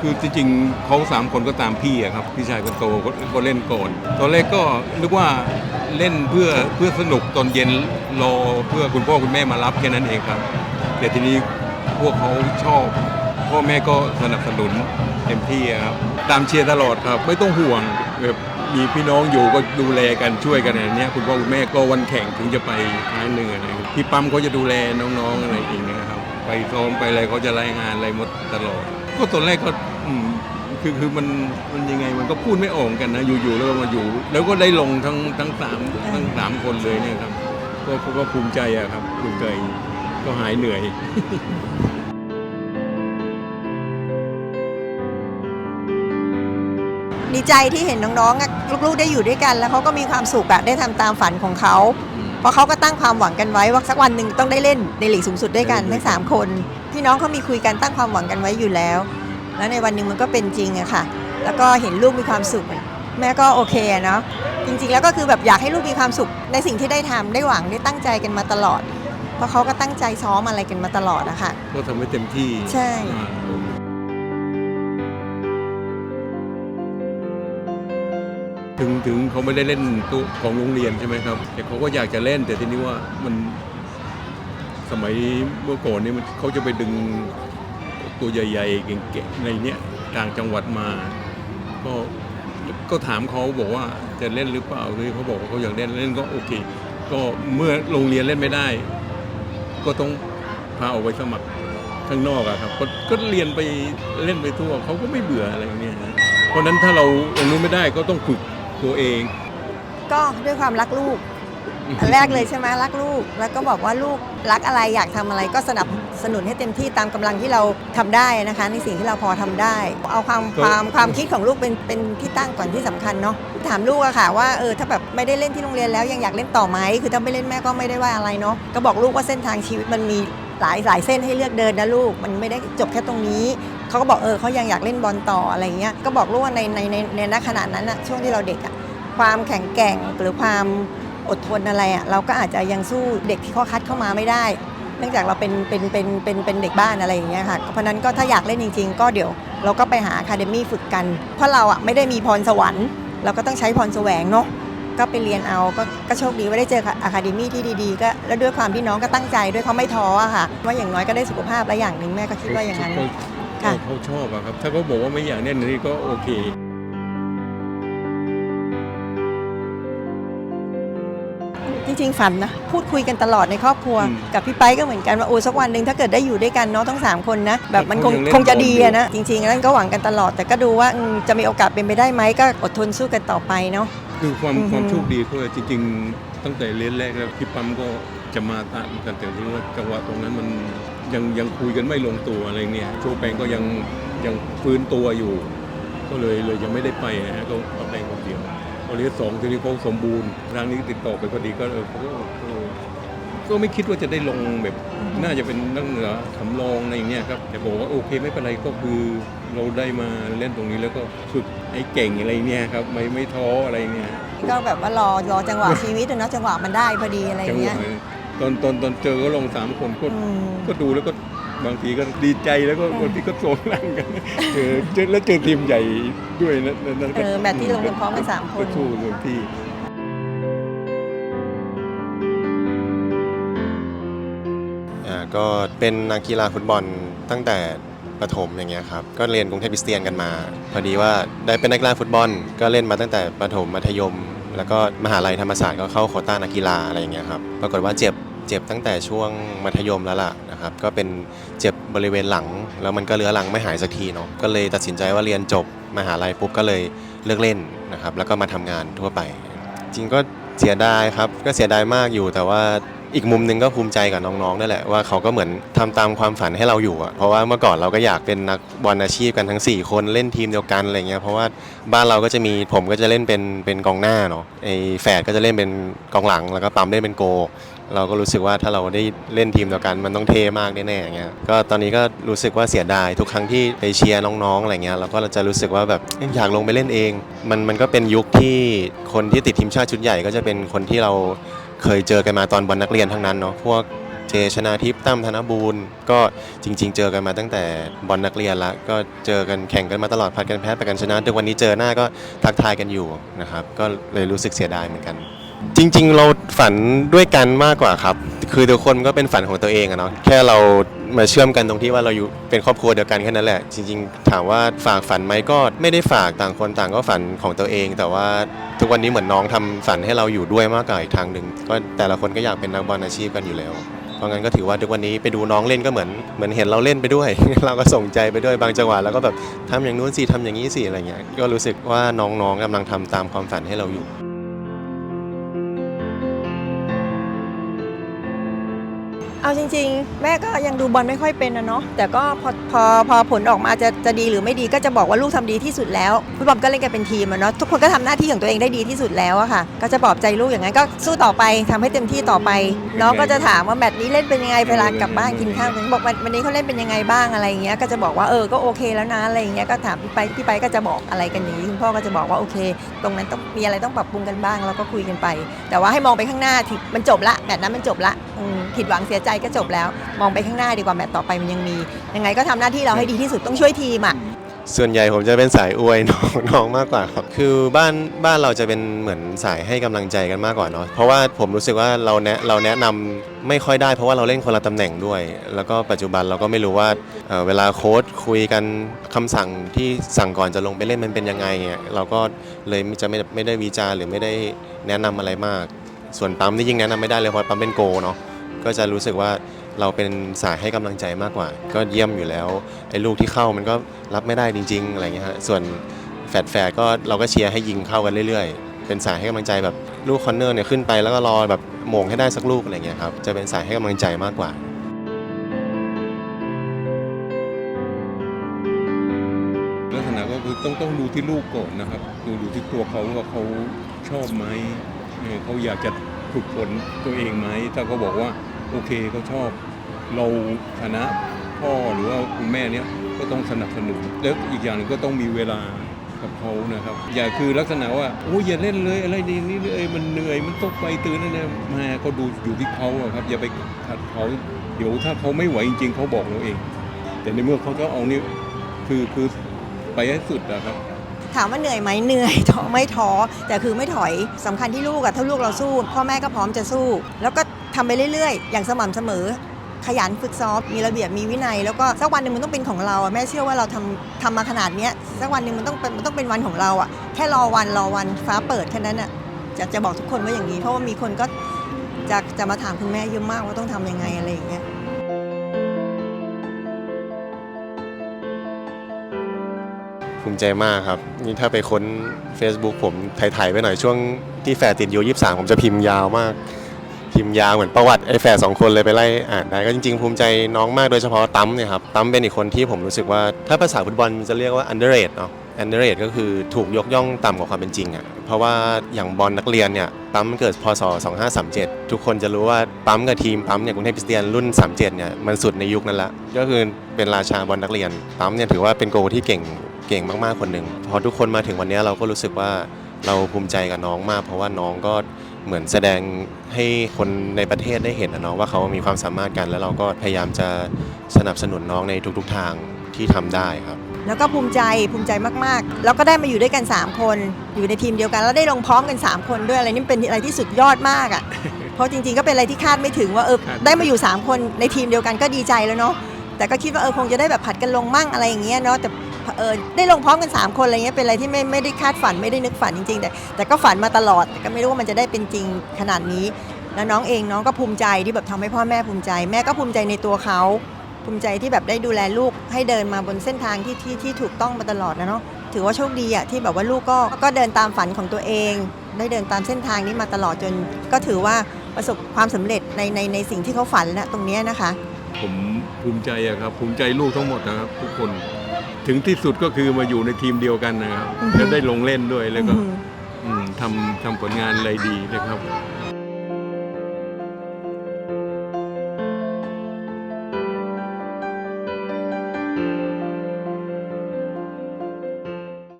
คือจริงๆเขาสามคนก็ตามพี่อะครับพี่ชายคนโตก็ก็เล่นก่อนตอนแรกก็นึกว่าเล่นเพื่อเพื่อสนุกตอนเย็นรอเพื่อคุณพ่อคุณแม่มารับแค่นั้นเองครับ แต่ทีนี้พวกเขาชอบ พ่อแม่ก็สนับสนุนเต็มที่อะครับตามเชียร์ตลอดครับ ไม่ต้องห่วงแบบมีพี่น้องอยู่ก็ดูแลกันช่วยกันอะไรเนี้ยคุณพ่อคุณแม่ก็วันแข่งถึงจะไปครั้งหนึ่งอะไรพี่ปั๊มเขาจะดูแลน้องๆอะไรเองนะครับไปซ้อมไปอะไรเขาจะรายงานอะไรหมดตลอด ก็ตอนแรกก็ อืมคือคือมันมันยังไงมันก็พูดไม่ออกกันนะ อยู่ๆแล้วก็มาอยู่ แล้วก็ได้ลงทั้งทั้งสามทั้งสามคนเลยเนี่ยครับก็ก็ก็ภูมิใจอะครับภูมิใจก็หายเหนื่อยดีใจที่เห็นน้องๆอะลูกๆได้อยู่ด้วยกัน แล้วเขาก็มีความสุขอะได้ทำตามฝันของเขา เพราะเขาก็ตั้งความหวังกันไว้ว่าสักวันหนึ่งต้องได้เล่นในลีกสูงสุดด้วยกันได้ทั้งสามคนพี่น้องเขามีคุยกันตั้งความหวังกันไว้อยู่แล้ว แล้วในวันหนึ่งมันก็เป็นจริงอะค่ะ แล้วก็เห็นลูกมีความสุขอะแม่ก็โอเคอะเนาะจริงๆ แล้วก็คือแบบอยากให้ลูกมีความสุขในสิ่งที่ได้ทำได้หวังได้ตั้งใจกันมาตลอด เพราะเขาก็ตั้งใจซ้อมอะไรกันมาตลอดอะค่ะก็ทำให้เต็มที่ ใช่อ่าถึงถึงเขาไม่ได้เล่นตัวของโรงเรียนใช่ไหมครับ แต่เขาก็อยากจะเล่นแต่ทีนี้ว่ามันสมัยเมื่อก่อนนี่มันเขาจะไปดึง ตัวใหญ่ๆเก่งๆในเนี้ยต่างจังหวัดมา ก็ก็ถามเขาบอกว่าจะเล่นหรือเปล่าคือเขาบอกว่าเขาอยากเล่นเล่นก็โอเค ก็เมื่อโรงเรียนเล่นไม่ได้ ก็ต้องพาออกไปสมัครข้างนอกอะครับก็ก็เรียนไปเล่นไปทั่วเขาก็ไม่เบื่ออะไรอย่างเงี้ยนะเพราะฉะนั้นถ้าเราตรงนู้นไม่ได้ก็ต้องฝึกตัวเอง ก็ด้วยความรักลูก อันแรกเลยใช่ไหมรักลูก แล้วก็บอกว่าลูกรักอะไรอยากทำอะไรก็สนับสนุนให้เต็มที่ตามกำลังที่เราทำได้นะคะ ในสิ่งที่เราพอทำได้ เอาความก็ความความคิดของลูกเป็นเป็นที่ตั้งก่อนที่สำคัญเนาะถามลูกอะค่ะว่าเออถ้าแบบไม่ได้เล่นที่โรงเรียนแล้วยังอยากเล่นต่อไหมคือถ้าไม่เล่นแม่ก็ไม่ได้ว่าอะไรเนาะก็บอกลูกว่าเส้นทางชีวิตมันมีหลายหลายเส้นให้เลือกเดินนะลูก มันไม่ได้จบแค่ตรงนี้ เขาก็บอกเออเขายังอยากเล่นบอลต่ออะไรเงี้ย ก็บอกลูกว่าในในในในณขณะนั้นอะช่วงที่เราเด็กอะความแข็งแกร่งหรือความ อดทนอะไรอะเราก็อาจจะยังสู้เด็กที่เขาคัดเข้ามาไม่ได้ เนื่องจากเราเป็นเป็นเป็นเป็นเป็นเด็กบ้านอะไรอย่างเงี้ยค่ะเพราะนั้นก็ถ้าอยากเล่นจริง ๆ ก็เดี๋ยวเราก็ไปหาอะคาเดมี่ฝึกกัน เพราะเราอะไม่ได้มีพรสวรรค์ เราก็ต้องใช้พรแสวงเนาะก็ไปเรียนเอาก็ก็โชคดีว่าได้เจออะคาเดมี่ที่ดีๆ ก็แล้วด้วยความที่น้องก็ตั้งใจด้วยเขาไม่ท้ออะค่ะว่าอย่างน้อยก็ได้สุขภาพและอย่างหนึ่งแม่ก็คิดว่าอย่างนั้น ค่ะ เขาชอบอะครับ ถ้าเขาบอกว่าไม่อยากเล่นอันนี่ก็โอเค ริง ๆ ฝันนะพูดคุยกันตลอดในครอบครัวอืมกับพี่ไปก็เหมือนกันว่าโอ้สักวันหนึ่งถ้าเกิดได้อยู่ด้วยกันเนาะทั้งสามคนนะแบบมันคงเขายังเล่นคงจะดีบอลอยู่อะนะจริงๆแล้วก็หวังกันตลอด แต่ก็ดูว่าอืมจะมีโอกาสเป็นไปได้ไหมก็อดทนสู้กันต่อไปเนาะคือความอือฮึความโชคดีเขาเลยจริง ๆ ตั้งแต่เรียนแรกแล้วพี่ปั๊มก็จะมาตามกันแต่ที่ว่าจังหวะตรงนั้นมันยังยังคุยกันไม่ลงตัวอะไรเนี่ยโชแปงก็ยังยังฟื้นตัวอยู่ ก็เลยเลยยังไม่ได้ไปนะฮะก็เอาแปงคนเดียว พอเรียนสองทีนี้เขาสมบูรณ์ครั้งนี้ติดต่อไปพอดีก็เออเขาก็เออก็ไม่คิดว่าจะได้ลงแบบ น่าจะเป็นนักเหนือสำรองอะไรอย่างเงี้ยครับแต่บอกว่าโอเคไม่เป็นไรก็คือเราได้มาเล่นตรงนี้แล้วก็ฝึกให้เก่งอะไรเนี่ยครับไม่ไม่ท้ออะไรเนี่ยก็แบบว่ารอรอจังหวะชีวิตอะเนาะจังหวะมันได้พอดีอะไรอจัย่างงหเงี้วะยตอนตอนตอนเจอก็ลงสามคนก็อืมก็ดูแล้วก็ บางทีก็ดีใจแล้วก็บางทีก็โศกนั่งกันเจอเจอแล้วเจอทีมใหญ่ด้วยนะนั่นเออแมตช์ที่ลงกันพร้อมกันสามคนก็สู้เต็มที่อ่าก็เป็นนักกีฬาฟุตบอลตั้งแต่ประถมอย่างเงี้ยครับก็เรียนกรุงเทพคริสเตียนกันมา พอดีว่าได้เป็นนักกีฬาฟุตบอล ก็เล่นมาตั้งแต่ประถมมัธยม แล้วก็มหาลัยธรรมศาสตร์ก็เข้าโควต้านักกีฬาอะไรอย่างเงี้ยครับปรากฏว่าเจ็บเจ็บตั้งแต่ช่วงมัธยมแล้วล่ะ นะครับก็เป็นเจ็บบริเวณหลัง แล้วมันก็เรื้อรังไม่หายสักทีเนาะก็เลยตัดสินใจว่าเรียนจบมหาลัยปุ๊บก็เลยเลิกเล่นนะครับแล้วก็มาทำงานทั่วไป จริงก็เสียดายครับก็เสียดายมากอยู่แต่ว่าอีกมุมหนึ่งก็ภูมิใจกับน้องๆนั่นแหละว่าเขาก็เหมือนทำตามความฝันให้เราอยู่อะเพราะว่าเมื่อก่อนเราก็อยากเป็นนักบอลอาชีพกันทั้ง 4 คนเล่นทีมเดียวกันอะไรเงี้ยเพราะว่าบ้านเราก็จะมีผมก็จะเล่นเป็นเป็นกองหน้าเนาะไอ้แฝดก็จะเล่นเป็นกองหลังแล้วก็ปั๊มเล่นเป็นโก เราก็รู้สึกว่าถ้าเราได้เล่นทีมเดียวกันมันต้องเทมากแน่ๆอย่างเงี้ยก็ตอนนี้ก็รู้สึกว่าเสียดายทุกครั้งที่ไปเชียร์น้องๆอะไรเงี้ยเราก็จะรู้สึกว่าแบบอยากลงไปเล่นเอง มันมันก็เป็นยุคที่คนที่ติดทีมชาติชุดใหญ่ ก็จะเป็นคนที่เราเคยเจอกันมาตอนบอลนักเรียนทั้งนั้นเนาะพวกเจชนาทิพย์ตั้มธนบูรณ์ก็จริง ๆ เจอกันมาตั้งแต่บอลนักเรียนละก็เจอกันแข่งกันมาตลอดผัดกันแพ้ผัดกันชนะทุกวันนี้เจอหน้าก็ทักทายกันอยู่นะครับก็เลยรู้สึกเสียดายเหมือนกัน จริง ๆ เราฝันด้วยกันมากกว่าครับ คือทุกคนก็เป็นฝันของตัวเองอะเนาะแค่เรามาเชื่อมกันตรงที่ว่าเราอยู่เป็นครอบครัวเดียวกันแค่นั้นแหละ จริง ๆ ถามว่าฝากฝันไหมก็ไม่ได้ฝากต่างคนต่างก็ฝันของตัวเอง แต่ว่าทุกวันนี้เหมือนน้องทำฝันให้เราอยู่ด้วยมากกว่าอีกทางหนึ่งก็แต่ละคนก็อยากเป็นนักบอลอาชีพกันอยู่แล้วเพราะงั้นก็ถือว่าทุกวันนี้ไปดูน้องเล่นก็เหมือนเหมือนเห็นเราเล่นไปด้วย เราก็ส่งใจไปด้วยบางจังหวะแล้วก็แบบทำอย่างนู้นสิทำอย่างนี้สิอะไรเงี้ยก็รู้สึกว่าน้องๆกำลังทำตามความฝันให้เราอยู่ เอาจริง ๆ แม่ก็ยังดูบอลไม่ค่อยเป็นนะเนาะแต่ก็พอพอพอผลออกมาจะจะดีหรือไม่ดีก็จะบอกว่าลูกทำดีที่สุดแล้วฟุตบอลก็เล่นกันเป็นทีมอะเนาะทุกคนก็ทำหน้าที่ของตัวเองได้ดีที่สุดแล้วอะค่ะ ก็จะปลอบใจลูกอย่างนั้นก็สู้ต่อไปทำให้เต็มที่ต่อไปน้องก็จะถามว่าแมตช์นี้เล่นเป็นยังไงเวลากลับบ้านกินข้าวกันบอกวันวันนี้เขาเล่นเป็นยังไงบ้างอะไรอย่างเงี้ยก็จะบอกว่าเออก็โอเคแล้วนะอะไรอย่างเงี้ยก็ถามพี่ไปพี่ไปก็จะบอกอะไรกันอย่างนี้คุณพ่อก็จะบอกว่าโอเค ตรงนั้นต้องมีอะไรต้องปรับปรุงกันบ้างแล้วก็คุยกันไป แต่ว่าให้มองไปข้างหน้าที่มันจบละแมตช์นั้นมันจบละอืมผิดหวังเสียใจก็จบแล้ว มองไปข้างหน้าดีกว่าแมตช์ต่อไปมันยังมี ยังไงก็ทำหน้าที่เราให้ดีที่สุดต้องช่วยทีมอะส่วนใหญ่ผมจะเป็นสายอวยน้องน้องมากกว่าครับ คือบ้านบ้านเราจะเป็นเหมือนสายให้กำลังใจกันมากกว่าเนาะเพราะว่าผมรู้สึกว่าเราแนะเราแนะนำไม่ค่อยได้เพราะว่าเราเล่นคนละตำแหน่งด้วย แล้วก็ปัจจุบันเราก็ไม่รู้ว่าเเวลาโค้ชคุยกันคำสั่งที่สั่งก่อนจะลงไปเล่นมันเป็นยังไงเนี่ยเราก็เลยจะไม่ไม่ได้วิจารหรือไม่ได้แนะนำอะไรมาก ส่วนปั๊มนี่ยิ่งแนะนำไม่ได้เลยเพราะปั๊มเป็นโกเนาะ ก็จะรู้สึกว่าเราเป็นสายให้กำลังใจมากกว่า ก็เยี่ยมอยู่แล้วไอ้ลูกที่เข้ามันก็รับไม่ได้จริง ๆ อะไรเงี้ยฮะส่วนแฟดแฟดก็เราก็เชียร์ให้ยิงเข้ากันเรื่อยๆ เป็นสายให้กำลังใจแบบลูกคอนเนอร์เนี่ยขึ้นไปแล้วก็รอแบบโหม่งให้ได้สักลูกอะไรเงี้ยครับจะเป็นสายให้กำลังใจมากกว่าลักษณะก็คือต้องต้องดูที่ลูกก่อนนะครับดูดูที่ตัวเขาว่าเขาชอบไหมเขาอยากจะฝึกฝนตัวเองไหมถ้าเขาบอกว่า โอเคเขาชอบ เราฐานะพ่อหรือว่าคุณแม่เนี้ยก็ต้องสนับสนุนแล้วอีกอย่างหนึ่งก็ต้องมีเวลากับเขานะครับ อย่าคือลักษณะว่าโอ้ยอย่าเล่นเลยอะไรนี่นี่เลยมันเหนื่อยมันต้องไปตื่นนั่นนะม่ก็ดูอยู่ที่เขาครับ อย่าไปขัดเขาเดี๋ยวถ้าเขาไม่ไหวจริงๆเขาบอกเราเอง แต่ในเมื่อเขาจะเอานี่คือคือไปให้สุดอะครับ ถามว่าเหนื่อยไหมเหนื่อยท้อไม่ท้อแต่คือไม่ถอยสำคัญที่ลูกอะถ้าลูกเราสู้ พ่อแม่ก็พร้อมจะสู้ แล้วก็ทำไปเรื่อยๆ อย่างสม่ำเสมอ ขยันฝึกซ้อมมีระเบียบมีวินัย แล้วก็สักวันหนึ่งมันต้องเป็นของเราแม่เชื่อว่าเราทำทำมาขนาดเนี้ยสักวันหนึ่งมันต้องมันต้องเป็นวันของเราอะแค่รอวันรอวันฟ้าเปิดแค่นั้นอะจะจะบอกทุกคนว่าอย่างนี้ เพราะว่ามีคนก็จะจะมาถามคุณแม่เยอะมากว่าต้องทำยังไงอะไรอย่างเงี้ย ภูมิใจมากครับ นี่ถ้าไปค้น Facebook ผมถ่ายๆไปหน่อยช่วงที่แฟร์ติดยู23 ผมจะพิมพ์ยาวมาก พิมพ์ยาวเหมือนประวัติไอ้แฝดสองคนเลยไปไล่อ่านได้ก็จริงๆภูมิใจน้องมากโดยเฉพาะตั้มเนี่ยครับตั้มเป็นอีกคนที่ผมรู้สึกว่าถ้าภาษาฟุตบอลจะเรียกว่า underrated เนาะ underrated ก็คือถูกยกย่องต่ำกว่าความเป็นจริงอะ่ะเพราะว่าอย่างบอลนักเรียนเนี่ยปั๊มเกิดพศ 2537 ทุกคนจะรู้ว่าปั๊มกับทีมปั๊มเนี่ยกรุงเทพคริสเตียนรุ่น 37เนี่ยมันสุดในยุคนั้นละก็คือเป็นราชาบอลนักเรียนปั๊มเนี่ยถือว่าเป็นโกที่เก่งเก่งมากๆคนหนึ่งพอทุกคนมาถึงวันนี้เราก็รู้สึกว่าเราภูมิใจกับน้องมาก เพราะว่าน้องก็ เหมือนแสดงให้คนในประเทศได้เห็นนะเนาะว่าเขามีความสามารถกัน แล้วเราก็พยายามจะสนับสนุนน้องในทุกๆทางที่ทำได้ครับ แล้วก็ภูมิใจภูมิใจมากๆ แล้วก็ได้มาอยู่ด้วยกัน 3 คน อยู่ในทีมเดียวกัน แล้วได้ลงพร้อมกัน 3 คนด้วยอะไรนี่เป็นอะไรที่สุดยอดมากอะ่ะ เพราะจริงๆก็เป็นอะไรที่คาดไม่ถึงว่าเออคาดไม่ได้มาอยู่ 3 คนในทีมเดียวกันก็ดีใจแล้วเนาะแต่ก็คิดว่าเออคงจะได้แบบผัดกันลงมั่งอะไรอย่างเงี้ยเนาะแต่ เออได้ลงพร้อมกัน 3 คนอะไรเงี้ยเป็นอะไรที่ไม่ไม่ได้คาดฝันไม่ได้นึกฝันจริงๆ แต่แต่ก็ฝันมาตลอดแต่ก็ไม่รู้ว่ามันจะได้เป็นจริงขนาดนี้ แล้วน้องเองน้องก็ภูมิใจที่แบบทำให้พ่อแม่ภูมิใจ แม่ก็ภูมิใจในตัวเขาภูมิใจที่แบบได้ดูแลลูกให้เดินมาบนเส้นทางที่ที่ที่ถูกต้องมาตลอดนะเนาะถือว่าโชคดีอะที่แบบว่าลูกก็ก็เดินตามฝันของตัวเอง ได้เดินตามเส้นทางนี้มาตลอดจน ก็ถือว่าประสบความสำเร็จในในในสิ่งที่เขาฝันนะตรงนี้นะคะ ผมภูมิใจอะครับภูมิใจลูกทั้งหมดนะครับทุกคน ถึงที่สุดก็คือมาอยู่ในทีมเดียวกันนะครับอือฮึจะได้ลงเล่นด้วยแล้วก็อือหืออืมทำทำผลงานอะไรดีนะครับ